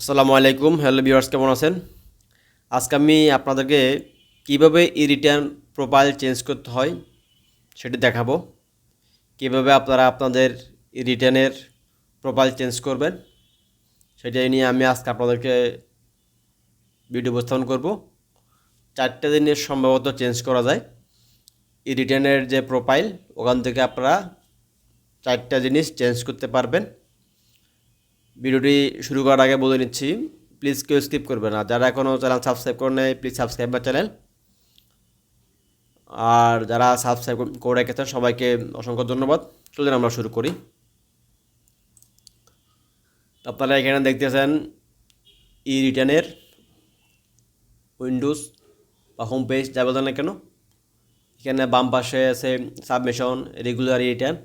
আসসালামু আলাইকুম, hello viewers, কেমন আছেন? আজকে আমি আপনাদেরকে কীভাবে ই রিটার্ন প্রোফাইল চেঞ্জ করতে হয় সেটি দেখাবো। কীভাবে আপনারা আপনাদের ই রিটার্নের প্রোফাইল চেঞ্জ করবেন সেটাই নিয়ে আমি আজকে আপনাদেরকে ভিডিও উপস্থাপন করব। চারটে দিনের সম্ভবত চেঞ্জ করা যায় ই রিটার্নের যে প্রোফাইল ওখান থেকে আপনারা চারটা জিনিস চেঞ্জ করতে পারবেন। ভিডিওটি শুরু করার আগে বলে নিচ্ছি প্লিজ কেউ স্কিপ করবে না। যারা এখনও চ্যানেল সাবস্ক্রাইব করে নেয় প্লিজ সাবস্ক্রাইব মাই চ্যানেল আর যারা সাবস্ক্রাইব করে রেখেছেন, সবাইকে অসংখ্য ধন্যবাদ। চলুন আমরা শুরু করি। আপনারা এখানে দেখতেছেন ই রিটার্নের উইন্ডোজ বা হোম পেজ যা বলেন না কেন। এখানে বাম পাশে আছে সাবমিশন রেগুলার রিটার্ন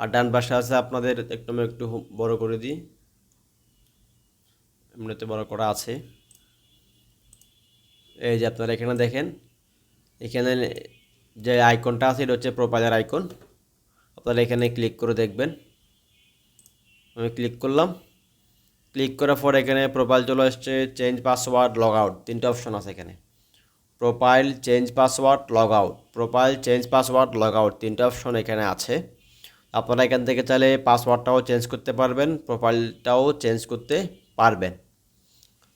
আর ডান পাশে আছে আপনাদের, একটু আমি একটু বড় করে দিই। এমনিতে বড় করা আছে। এই যে আপনারা এখানে দেখেন, এখানে যে আইকনটা আছে, এটা হচ্ছে প্রোফাইলের আইকন। আপনারা এখানে ক্লিক করে দেখবেন। আমি ক্লিক করলাম। ক্লিক করার পর এখানে প্রোফাইল চলে আসছে চেঞ্জ পাসওয়ার্ড লগ আউট তিনটে অপশন আছে এখানে। Profile change password log out profile change password log out তিনটে অপশন এখানে আছে। আপনারা এখান থেকে চাইলে পাসওয়ার্ডটাও চেঞ্জ করতে পারবেন প্রোফাইলটাও চেঞ্জ করতে পারবেন।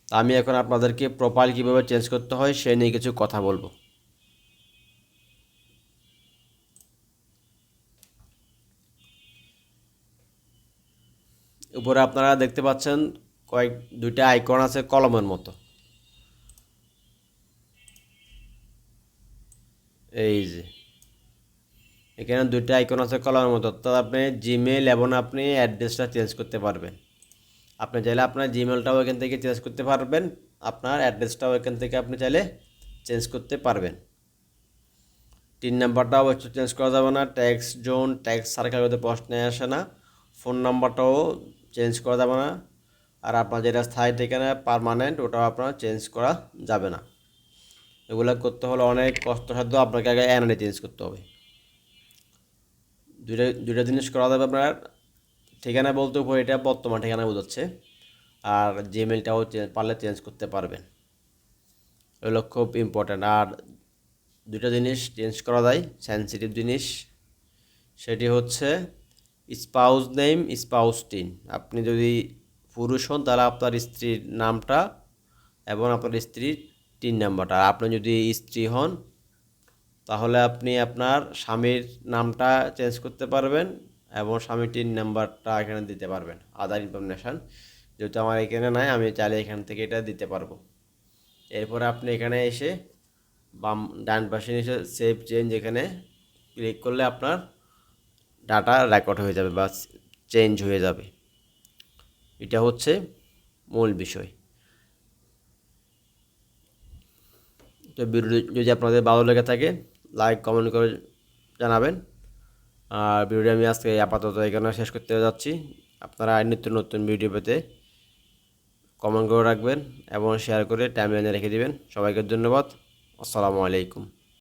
আমি এখন আপনাদেরকে প্রোফাইল কীভাবে চেঞ্জ করতে হয় সে নিয়ে কিছু কথা বলব। উপরে আপনারা দেখতে পাচ্ছেন কয়েক, দুইটা আইকন আছে কলমের মতো। এই যে। এখানে দুইটা আইকন আছে কলমের মতো। অর্থাৎ আপনি জিমেল এবং আপনি অ্যাড্রেসটা চেঞ্জ করতে পারবেন। আপনি চাইলে আপনার জিমেলটাও এখান থেকে চেঞ্জ করতে পারবেন। আপনার অ্যাড্রেসটাও এখান থেকে আপনি চাইলে চেঞ্জ করতে পারবেন। তিন নাম্বারটাও অবশ্য চেঞ্জ করা যাবে না। ট্যাক্স জোন ট্যাক্স সার্কেল করতে প্রশ্নে আসে না। ফোন নাম্বারটাও চেঞ্জ করা যাবে না। আর আপনার যেটা স্থায়ী ঠিকানা পারমানেন্ট ওটাও আপনার চেঞ্জ করা যাবে না। এগুলো করতে হলে অনেক কষ্টসাধ্য আপনাকে আগে এনআইডি চেঞ্জ করতে হবে। দুইটা দুইটা জিনিস করা যাবে আপনার। ঠিকানা বলতে উপরে এটা বর্তমান ঠিকানা বোঝাচ্ছে। আর জিমেলটাও পারলে চেঞ্জ করতে পারবেন। এগুলো খুব ইম্পর্ট্যান্ট আর দুইটা জিনিস চেঞ্জ করা যায় সেন্সিটিভ জিনিস। সেটি হচ্ছে স্পাউস নেম স্পাউস টিন আপনি যদি পুরুষ হন, তাহলে আপনার স্ত্রীর নামটা এবং আপনার স্ত্রীর টিন নাম্বারটা আর আপনি যদি স্ত্রী হন, তাহলে আপনি আপনার স্বামীর নামটা চেঞ্জ করতে পারবেন। এবং স্বামীটির নাম্বারটা এখানে দিতে পারবেন আদার ইনফরমেশান। যেহেতু আমার এখানে নাই, আমি চাইলে এখান থেকে এটা দিতে পারব। এরপরে আপনি এখানে এসে বাম, ডান পাশে এসে সেভ চেঞ্জ এখানে ক্লিক করলে আপনার ডাটা রেকর্ড হয়ে যাবে বা চেঞ্জ হয়ে যাবে। এটা হচ্ছে মূল বিষয়। তো ভিডিও যদি আপনাদের ভালো লেগে থাকে লাইক কমেন্ট করে জানাবেন। আর ভিডিও আমি আজকে আপাতত এখানে শেষ করতে যাচ্ছি। আপনারা নিত্য নতুন ভিডিও পেতে কমেন্ট করে রাখবেন এবং শেয়ার করে টাইম রেখে দেবেন। সবাইকে ধন্যবাদ। আসসালামু আলাইকুম।